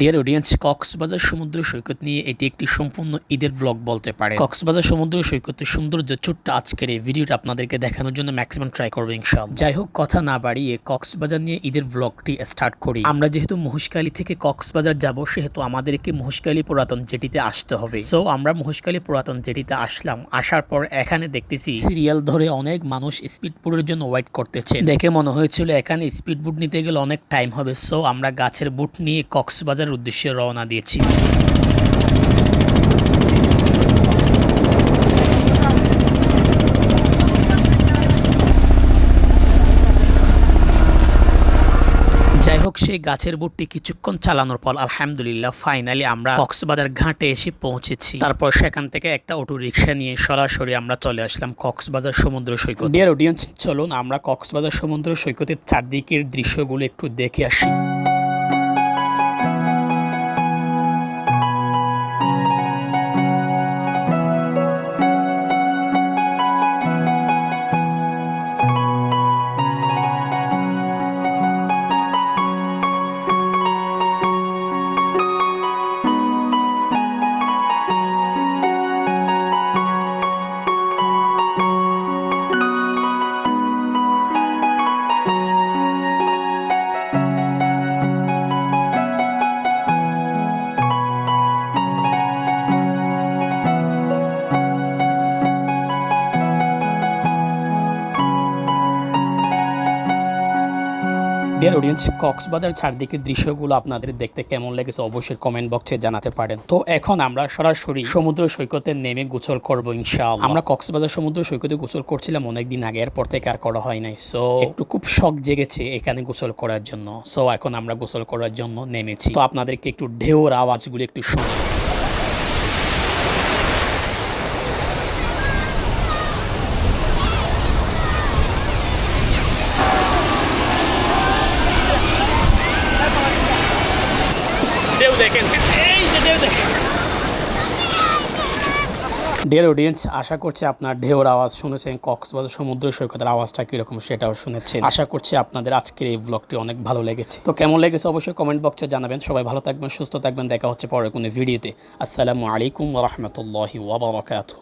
Dear audience Cox's Bazar সমুদ্র সৈকত নিয়ে এটি একটি সম্পূর্ণ ঈদের ব্লগ বলতে পারে। কক্সবাজার সমুদ্র সৈকতের সৌন্দর্য ছোট্ট আজকের এই ভিডিওটা আপনাদেরকে দেখানোর জন্য ম্যাক্সিমাম ট্রাই করব ইনশাল্লাহ যাই হোক কথা না বাড়িয়ে কক্সবাজার নিয়ে ঈদের ব্লগটি স্টার্ট করি। আমরা যেহেতু মহেশখালী থেকে কক্সবাজার যাব, সেহেতু আমাদেরকে মহেশখালী পুরাতন জেটিতে আসতে হবে। সো আমরা মহেশখালী পুরাতন জেটিতে আসলাম। আসার পর এখানে দেখতেছি সিরিয়াল ধরে অনেক মানুষ স্পিড বোটের জন্য ওয়েট করতেছে। দেখে মনে হয়েছিল এখানে স্পিড বোট নিতে গেলে অনেক টাইম হবে। সো আমরা গাছের বুট নিয়ে কক্সবাজারের উদ্দেশ্যে রওনা দিয়েছি। যাই হোক সেই গাছের বুটটি কিছুক্ষণ চালানোর পর আলহামদুলিল্লাহ ফাইনালি আমরা কক্সবাজার ঘাটে এসে পৌঁছেছি। তারপর সেখান থেকে একটা অটো রিক্সা নিয়ে সরাসরি আমরা চলে আসলাম কক্সবাজার সমুদ্র সৈকত। ডিয়ার অডিয়েন্স চলুন আমরা কক্সবাজার সমুদ্র সৈকতের চারদিকের দৃশ্যগুলো একটু দেখে আসি। ডিয়ার অডিয়েন্স কক্সবাজার চারদিকের দৃশ্যগুলো আপনাদের দেখতে কেমন লেগেছে অবশ্যই কমেন্ট বক্সে জানাতে পারেন। তো এখন আমরা সরাসরি সমুদ্র সৈকতে নেমে গোসল করব ইনশাআল্লাহ। আমরা কক্সবাজার সমুদ্র সৈকতে গোসল করছিলাম অনেকদিন আগে, এরপর থেকে আর করা হয় নাই। সো একটু খুব শখ জেগেছে এখানে গোসল করার জন্য। সো এখন আমরা গোসল করার জন্য নেমেছি। তো আপনাদেরকে একটু ঢেউর আওয়াজগুলো একটু শোনাই। দেখেন। এই যে ডিয়ার অডিয়েন্স আশা করছি আপনার ঢেউর আওয়াজ শুনেছেন, কক্সবাজার সমুদ্র সৈকতের আওয়াজটা কীরকম সেটাও শুনেছেন। আশা করছি আপনাদের আজকের এই ব্লগটি অনেক ভালো লেগেছে। তো কেমন লেগেছে অবশ্যই কমেন্ট বক্সে জানাবেন। সবাই ভালো থাকবেন, সুস্থ থাকবেন। দেখা হচ্ছে পরের কোনো ভিডিওতে আসসালামু আলাইকুম রহমতুল্লাহি ওবরাকাতু